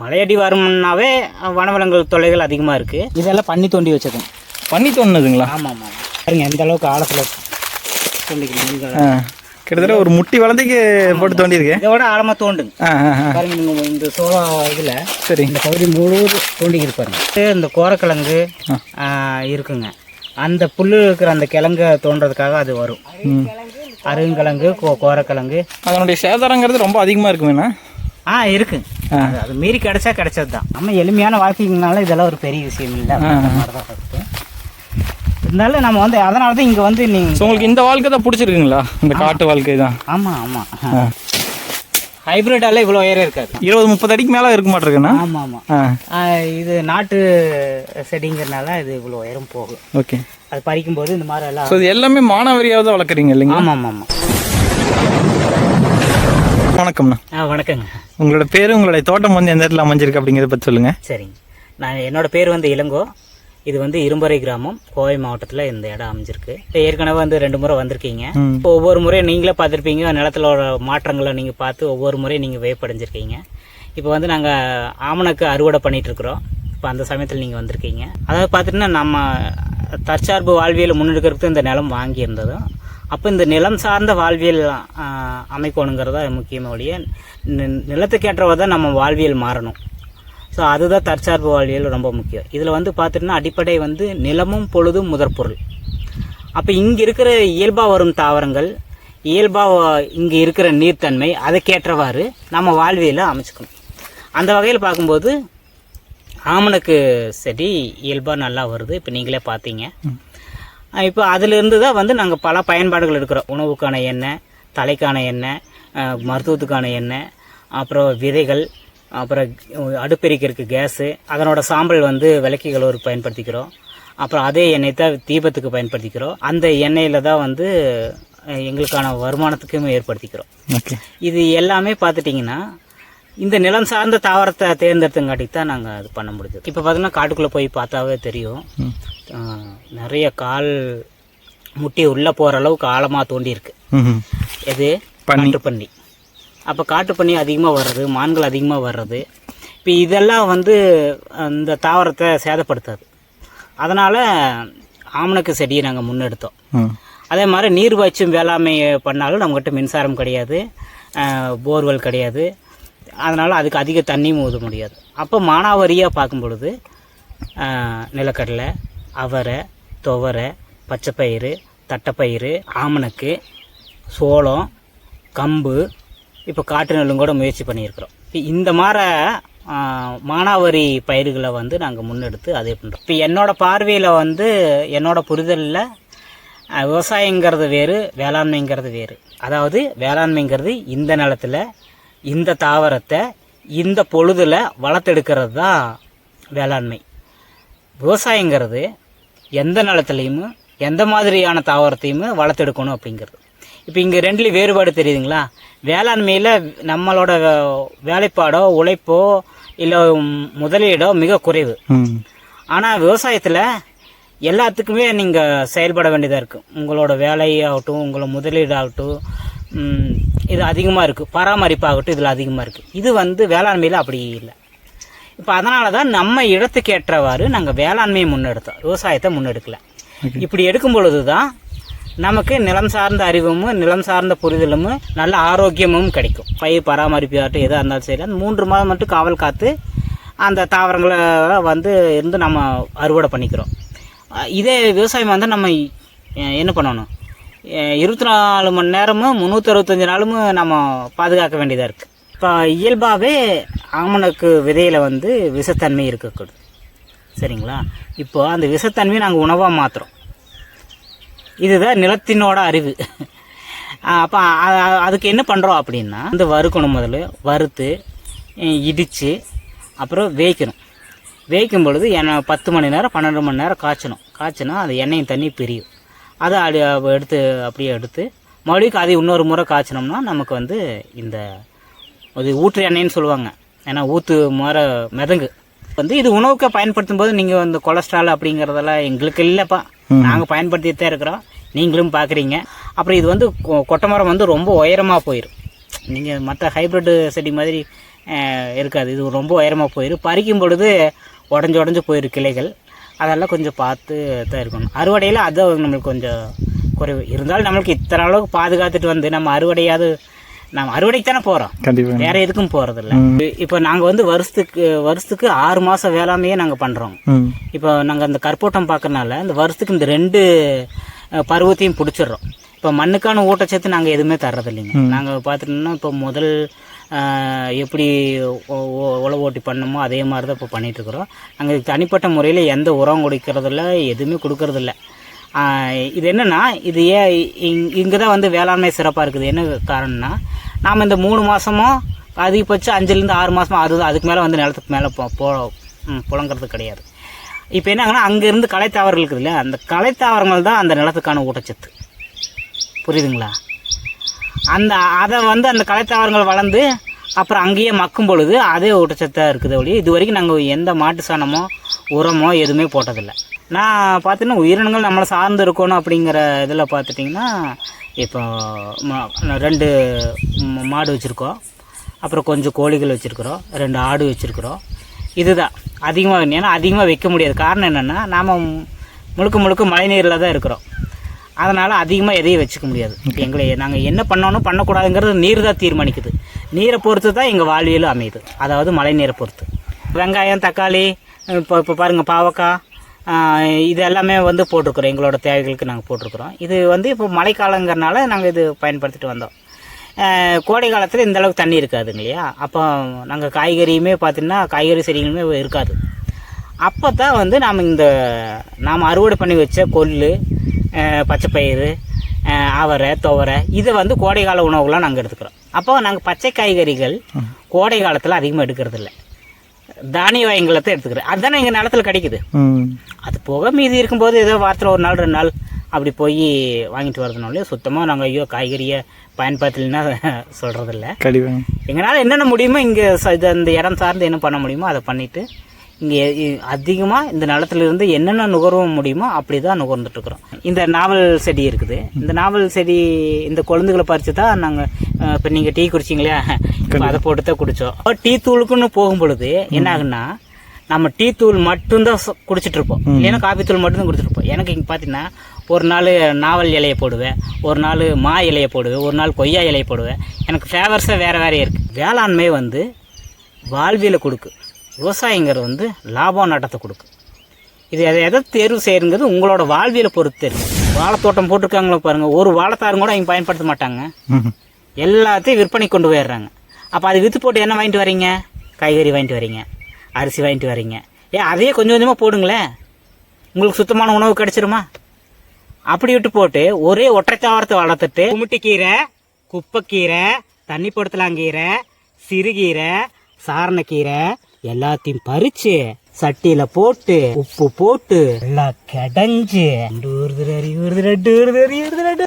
மலையடி வரும்னாவே வனவிலங்குகள் தொல்லைகள் அதிகமாக இருக்குது இதெல்லாம் பண்ணி தோண்டி வச்சதுங்க பண்ணி தோணுதுங்களா ஆமாம் ஆமாம். பாருங்க எந்த அளவுக்கு ஆழத்தில் ஆ கிட்டத்தட்ட ஒரு முட்டி வளர்த்திக்கு போட்டு தோண்டியிருக்கேன் இதை விட ஆழமாக தோண்டுங்க. பாருங்க நீங்கள் இந்த சோளா இதில் சரி. இந்த பகுதி முழுவதும் தோண்டிக்கிட்டு பாருங்க. இந்த கோரக்கிழங்கு இருக்குங்க. அந்த புல் இருக்கிற அந்த கிழங்க தோன்றதுக்காக அது வரும். ம். அருங்கிழங்கு கோ கோரக்கிழங்கு. அதனுடைய சேதாரங்கிறது ரொம்ப அதிகமாக இருக்குமேண்ணா? ஆ இருக்குங்க. அது மீறி கிடைச்சா கிடைச்சது தான் நம்ம எளிமையான வாழ்க்கைங்கனால இதெல்லாம் ஒரு பெரிய விஷயம் இல்லை. இருக்கு இருந்தாலும் நம்ம வந்து அதனால தான் இங்கே வந்து நீங்கள் உங்களுக்கு இந்த வாழ்க்கை தான் பிடிச்சிருக்குங்களா? இந்த காட்டு வாழ்க்கை தான்? ஆமாம் ஆமாம் ஹைப்ரிட்டால இவ்வளோ உயரம் இருக்காது. இருபது முப்பது அடிக்கு மேலே இருக்க மாட்டிருக்குண்ணா? ஆமாம் ஆமாம் இது நாட்டு செடிங்கிறனால இது இவ்வளோ உயரம் போகும். ஓகே. அது பறிக்கும்போது இந்த மாதிரி எல்லாம் இது எல்லாமே மானாவரியாக தான் வளர்க்குறீங்க இல்லைங்களா? ஆமாம் ஆமாம் ஆமாம் வணக்கம்ண்ணா. ஆ வணக்கங்க. உங்களோட பேர் உங்களுடைய தோட்டம் வந்து எந்த இடத்துல அமைஞ்சிருக்கு அப்படிங்கிறத பற்றி சொல்லுங்கள் சரிங்க. நான் என்னோட பேர் வந்து இளங்கோ. இது வந்து இரும்பறை கிராமம். கோவை மாவட்டத்தில் இந்த இடம் அமைஞ்சிருக்கு. இப்ப ஏற்கனவே வந்து ரெண்டு முறை வந்திருக்கீங்க. இப்போ ஒவ்வொரு முறையும் நீங்களே பார்த்துருப்பீங்க. நிலத்திலோட மாற்றங்களை நீங்கள் பார்த்து ஒவ்வொரு முறையும் நீங்கள் வியப்படைஞ்சிருக்கீங்க இப்போ வந்து நாங்கள் ஆமணக்கு அறுவடை பண்ணிட்டு இருக்கிறோம் இப்போ அந்த சமயத்தில் நீங்கள் வந்திருக்கீங்க. அதாவது பார்த்துட்டுன்னா நம்ம தற்சார்பு வாழ்வியல் முன்னெடுக்கிறதுக்கு இந்த நிலம் வாங்கியிருந்ததும் அப்போ இந்த நிலம் சார்ந்த வாழ்வியல் அமைக்கணுங்கிறதா முக்கியமாக ஒழிய நிலத்துக்கேற்றவா தான் நம்ம வாழ்வியல் மாறணும். ஸோ அதுதான் தற்சார்பு வாழ்வியல் ரொம்ப முக்கியம். இதில் வந்து பார்த்துட்டுனா அடிப்படை வந்து நிலமும் பொழுதும் முதற்பொருள். அப்போ இங்கே இருக்கிற இயல்பாக வரும் தாவரங்கள் இயல்பாக இங்கே இருக்கிற நீர்த்தன்மை அதுக்கேற்றவாறு நம்ம வாழ்வியலை அமைச்சுக்கணும். அந்த வகையில் பார்க்கும்போது ஆமணக்கு செடி இயல்பாக நல்லா வருது. இப்போ நீங்களே பார்த்தீங்க. இப்போ அதிலிருந்து தான் வந்து நாங்கள் பல பயன்பாடுகள் எடுக்கிறோம். உணவுக்கான எண்ணெய் தலைக்கான எண்ணெய் மருத்துவத்துக்கான எண்ணெய் அப்புறம் விதைகள் அப்புறம் அடுப்பெரிக்கிறதுக்கு கேஸு அதனோட சாம்பல் வந்து விளக்கிகள் ஒரு பயன்படுத்திக்கிறோம். அப்புறம் அதே எண்ணெய் தான் தீபத்துக்கு பயன்படுத்திக்கிறோம். அந்த எண்ணெயில் தான் வந்து எங்களுக்கான வருமானத்துக்கும் ஏற்படுத்திக்கிறோம். இது எல்லாமே பார்த்துட்டிங்கன்னா இந்த நிலம் சார்ந்த தாவரத்தை தேர்ந்தெடுத்தங்காட்டி தான் நாங்கள் அது பண்ண முடிஞ்சது. இப்போ பார்த்தீங்கன்னா காட்டுக்குள்ளே போய் பார்த்தாவே தெரியும். நிறைய கால் முட்டி உள்ளே போகிற அளவுக்கு ஆழமாக தோண்டி இருக்கு எது? பன்னி. காட்டுப்பன்னி அப்போ காட்டுப்பன்னி அதிகமாக வர்றது மான்கள் அதிகமாக வர்றது இப்போ இதெல்லாம் வந்து அந்த தாவரத்தை சேதப்படுத்தாது. அதனால் ஆமணக்கு செடியை நாங்கள் முன்னெடுத்தோம். அதே மாதிரி நீர் பாய்ச்சும் வேளாண்மை பண்ணாலும் நம்மக்கிட்ட மின்சாரம் கிடையாது. போர்வெல் கிடையாது. அதனால் அதுக்கு அதிக தண்ணியும் ஊத முடியாது. அப்போ மானாவாரியாக பார்க்கும் பொழுது நிலக்கடலை அவரை துவரை பச்சைப்பயிறு தட்டைப்பயிறு ஆமணக்கு சோளம் கம்பு இப்போ காட்டு நெல்லும் கூட முயற்சி பண்ணியிருக்கிறோம். இப்போ இந்த மாதிரி மானாவரி பயிர்களை வந்து நாங்கள் முன்னெடுத்து அதே பண்ணுறோம் இப்போ என்னோடய பார்வையில் வந்து என்னோடய புரிதலில் விவசாயங்கிறது வேறு வேளாண்மைங்கிறது வேறு. அதாவது வேளாண்மைங்கிறது இந்த நிலத்தில் இந்த தாவரத்தை இந்த பொழுதுல வளர்த்தெடுக்கிறது தான் வேளாண்மை. விவசாயங்கிறது எந்த நிலத்துலையும் எந்த மாதிரியான தாவரத்தையுமே வளர்த்தெடுக்கணும் அப்படிங்கிறது. இப்போ இங்கே ரெண்டுலேயும் வேறுபாடு தெரியுதுங்களா? வேளாண்மையில் நம்மளோட வேலைப்பாடோ உழைப்போ இல்லை முதலீடோ மிக குறைவு. ஆனால் விவசாயத்தில் எல்லாத்துக்குமே நீங்கள் செயல்பட வேண்டியதாக இருக்குது உங்களோட வேலையாகட்டும் உங்களோட முதலீடாகட்டும் இது அதிகமாக இருக்குது பராமரிப்பாகட்டும் இதில் அதிகமாக இருக்குது இது வந்து வேளாண்மையில் அப்படி இல்லை. இப்போ அதனால தான் நம்ம இடத்துக்கு ஏற்றவாறு நாங்கள் வேளாண்மையை முன்னெடுத்தோம். விவசாயத்தை முன்னெடுக்கல. இப்படி எடுக்கும் பொழுது தான் நமக்கு நிலம் சார்ந்த அறிவும் நிலம் சார்ந்த புரிதலும் நல்ல ஆரோக்கியமும் கிடைக்கும். பயிர் பராமரிப்பாகட்டும் எதாக இருந்தாலும் சரி அந்த மூன்று மாதம் மட்டும் காவல் காத்து அந்த தாவரங்களை வந்து இருந்து நம்ம அறுவடை பண்ணிக்கிறோம். இதே விவசாயம் வந்து நம்ம என்ன பண்ணணும்? இருபத்தி நாலு மணி நேரமும் முந்நூற்றி அறுபத்தஞ்சி நாளும் நம்ம பாதுகாக்க வேண்டியதாக இருக்குது இப்போ இயல்பாகவே ஆமணக்கு விதையில் வந்து விஷத்தன்மை இருக்கக்கூடும் சரிங்களா? இப்போ அந்த விஷத்தன்மையை நாங்கள் உணவாக மாற்றுறோம் இதுதான் நிலத்தினோட அறிவு. அப்போ அதுக்கு என்ன பண்ணுறோம் அப்படின்னா இந்த வறுக்கணும் முதல்ல. வறுத்து இடித்து அப்புறம் வேய்க்கணும். வேய்க்கும் பொழுது என்ன பத்து மணி நேரம் பன்னெண்டு மணி நேரம் காய்ச்சணும். காய்ச்சினா அது எண்ணெயும் தண்ணி பிரியும். அதை அடி எடுத்து அப்படியே எடுத்து மறுபடியும் அதை இன்னொரு முறை காய்ச்சினோம்னா நமக்கு வந்து இந்த அது ஊற்று எண்ணெய்ன்னு சொல்லுவாங்க. ஏன்னா ஊற்று முறை மிதங்கு. வந்து இது உணவுக்கு பயன்படுத்தும் போது நீங்கள் இந்த கொலஸ்ட்ரால் அப்படிங்கிறதெல்லாம் எங்களுக்கு இல்லைப்பா. நாங்கள் பயன்படுத்திட்டு தான் இருக்கிறோம். நீங்களும் பார்க்குறீங்க அப்புறம் இது வந்து கொ- கொட்டை மரம் வந்து ரொம்ப உயரமாக போயிடும் நீங்கள் மற்ற ஹைப்ரிட் செடி மாதிரி இருக்காது. இது ரொம்ப உயரமாக போயிடும் பறிக்கும் பொழுது உடஞ்சி உடஞ்சி போயிரு கிளைகள். அதெல்லாம் கொஞ்சம் பார்த்து தான் இருக்கணும். அறுவடையில் அது நம்மளுக்கு கொஞ்சம் குறைவு. இருந்தாலும் நம்மளுக்கு இத்தனை அளவுக்கு பாதுகாத்துட்டு வந்து நம்ம அறுவடையாவது நம்ம அறுவடைக்கு தானே போகிறோம் கண்டிப்பா. வேற எதுக்கும் போகிறதில்ல. இப்போ நாங்கள் வந்து வருஷத்துக்கு வருஷத்துக்கு ஆறு மாதம் வேளாண்மையே நாங்கள் பண்ணுறோம் இப்போ நாங்கள் அந்த கற்போட்டம் பார்க்கறனால இந்த வருஷத்துக்கு இந்த ரெண்டு பருவத்தையும் பிடிச்சிடுறோம். இப்போ மண்ணுக்கான ஊட்டச்சத்து நாங்கள் எதுவுமே தர்றதில்லைங்க. நாங்கள் பார்த்துட்டோம்னா இப்போ முதல் எப்படி உழவு ஓட்டி பண்ணமோ அதே மாதிரி தான் இப்போ பண்ணிகிட்ருக்குறோம் நாங்கள் தனிப்பட்ட முறையில் எந்த உரம் கொடுக்கறதில்ல எதுவுமே கொடுக்கறதில்ல. இது என்னென்னா இது ஏன் இங்கே தான் வந்து வேளாண்மை சிறப்பாக இருக்குது. என்ன காரணம்னா நாம் இந்த மூணு மாதமும் அதிகபட்சம் அஞ்சுலேருந்து ஆறு மாதம் அது அதுக்கு மேலே வந்து நிலத்துக்கு மேலே போ போ புழங்கிறது புழங்குறது கிடையாது. இப்போ என்னங்கன்னா அங்கேருந்து கலைத்தாவரங்கள் இருக்குது இல்லையா அந்த கலைத்தாவரங்கள் தான் அந்த நிலத்துக்கான ஊட்டச்சத்து. புரியுதுங்களா? அந்த அதை வந்து அந்த கலைத்தாவரங்கள் வளர்ந்து அப்புறம் அங்கேயே மக்கும் பொழுது அதே ஊட்டச்சத்தாக இருக்குது ஒழி இது வரைக்கும் நாங்கள் எந்த மாட்டு சாணமோ உரமோ எதுவுமே போட்டதில்லை. நான் பார்த்தீங்கன்னா உயிரினங்கள் நம்மளை சார்ந்து இருக்கணும் அப்படிங்கிற இதில் பார்த்துட்டிங்கன்னா இப்போ ரெண்டு மாடு வச்சுருக்கோம். அப்புறம் கொஞ்சம் கோழிகள் வச்சுருக்குறோம். ரெண்டு ஆடு வச்சுருக்குறோம். இதுதான். அதிகமாக ஏன்னா அதிகமாக வைக்க முடியாது. காரணம் என்னென்னா நாம் முழுக்க முழுக்க மழை நீரில் தான் இருக்கிறோம். அதனால் அதிகமாக எதையும் வச்சுக்க முடியாது. எங்களை நாங்கள் என்ன பண்ணணும் பண்ணக்கூடாதுங்கிறது நீர் தான் தீர்மானிக்குது. நீரை பொறுத்து தான் எங்கள் வாழ்வியலும் அமையுது. அதாவது மழை நீரை பொறுத்து. வெங்காயம் தக்காளி இப்போ இப்போ பாருங்கள் பாவக்காய் இது எல்லாமே வந்து போட்டிருக்குறோம். எங்களோட தேவைகளுக்கு நாங்கள் போட்டிருக்குறோம். இது வந்து இப்போ மழைக்காலங்கிறனால நாங்கள் இது பயன்படுத்திட்டு வந்தோம். கோடை காலத்தில் இந்த அளவுக்கு தண்ணி இருக்காதுங்க இல்லையா? அப்போ நாங்கள் காய்கறியுமே பார்த்தீங்கன்னா காய்கறி செடிகளுமே இருக்காது. அப்போ தான் வந்து நாம் இந்த நாம் அறுவடை பண்ணி வச்ச கொள்ளு பச்சைப்பயிறு அவரை துவரை இதை வந்து கோடை கால உணவுகளாக நாங்கள் எடுத்துக்கிறோம். அப்போ நாங்கள் பச்சை காய்கறிகள் கோடை காலத்தில் அதிகமாக எடுக்கிறதில்ல. தானிய வகைகளை தான் எடுத்துக்கிறோம். அதுதானே எங்கள் நிலத்துல கிடைக்குது. அது போக மீதி இருக்கும்போது ஏதோ வாரத்தில் ஒரு நாள் ரெண்டு நாள் அப்படி போய் வாங்கிட்டு வரதுனால சுத்தமாக நாங்கள் ஐயோ காய்கறியை பயன்படுத்தலைன்னா சொல்கிறதில்ல எங்களால் என்னென்ன முடியுமோ இங்கே இது அந்த இடம் சார்ந்து என்ன பண்ண முடியுமோ அதை பண்ணிவிட்டு இங்கே அதிகமாக இந்த நிலத்துல இருந்து என்னென்ன நுகர்வ முடியுமோ அப்படி தான் நுகர்ந்துட்டு இருக்கிறோம் இந்த நாவல் செடி இருக்குது. இந்த நாவல் செடி இந்த கொழுந்துகளை பறித்து தான் நாங்கள் இப்போ நீங்கள் டீ குடிச்சிங்களே அதை போட்டு தான் குடித்தோம் டீ தூளுக்குன்னு போகும் பொழுது என்ன ஆகுன்னா நம்ம டீ தூள் மட்டும்தான் குடிச்சிட்டு இருப்போம் இல்லைன்னா காபி தூள் மட்டும்தான் குடிச்சிட்டு இருப்போம் எனக்கு இங்கே பார்த்தீங்கன்னா ஒரு நாள் நாவல் இலையை போடுவேன் ஒரு நாள் மா இலையை போடுவேன் ஒரு நாள் கொய்யா இலையை போடுவேன். எனக்கு ஃபேவர்ஸாக வேறு வேறையே இருக்குது வேளாண்மை வந்து வாழ்வியலை கொடுக்கு. விவசாயிங்கிறது வந்து லாபம் நட்டத்தை கொடுக்கு இது எதை எதை தேர்வு செய்யுங்கிறது உங்களோட வாழ்வியலை பொறுத்து இருக்கு. வாழைத்தோட்டம் போட்டிருக்காங்களோ பாருங்கள் ஒரு வாழைத்தாரும் கூட அவங்க பயன்படுத்த மாட்டாங்க. எல்லாத்தையும் விற்பனை கொண்டு போயிடுறாங்க. அப்போ அது விற்று போட்டு என்ன வாங்கிட்டு வரீங்க? காய்கறி வாங்கிட்டு வரீங்க. அரிசி வாங்கிட்டு வரீங்க. ஏன் அதையே கொஞ்சம் கொஞ்சமாக போடுங்களேன். உங்களுக்கு சுத்தமான உணவு கிடைச்சிருமா? அப்படி விட்டு போட்டு ஒரே ஒற்றை தாவரத்தை வளர்த்துட்டு குமிட்டிக்கீரை குப்பைக்கீரை தண்ணி படுத்தலாங்கீரை சிறுகீரை சாரணக்கீரை எல்லாத்தையும் பறிச்சு சட்டியில போட்டு உப்பு போட்டு எல்லாம் கடைஞ்சு ஊறுதுல ஊறுதுல ஊறுதுல ஊறுதுல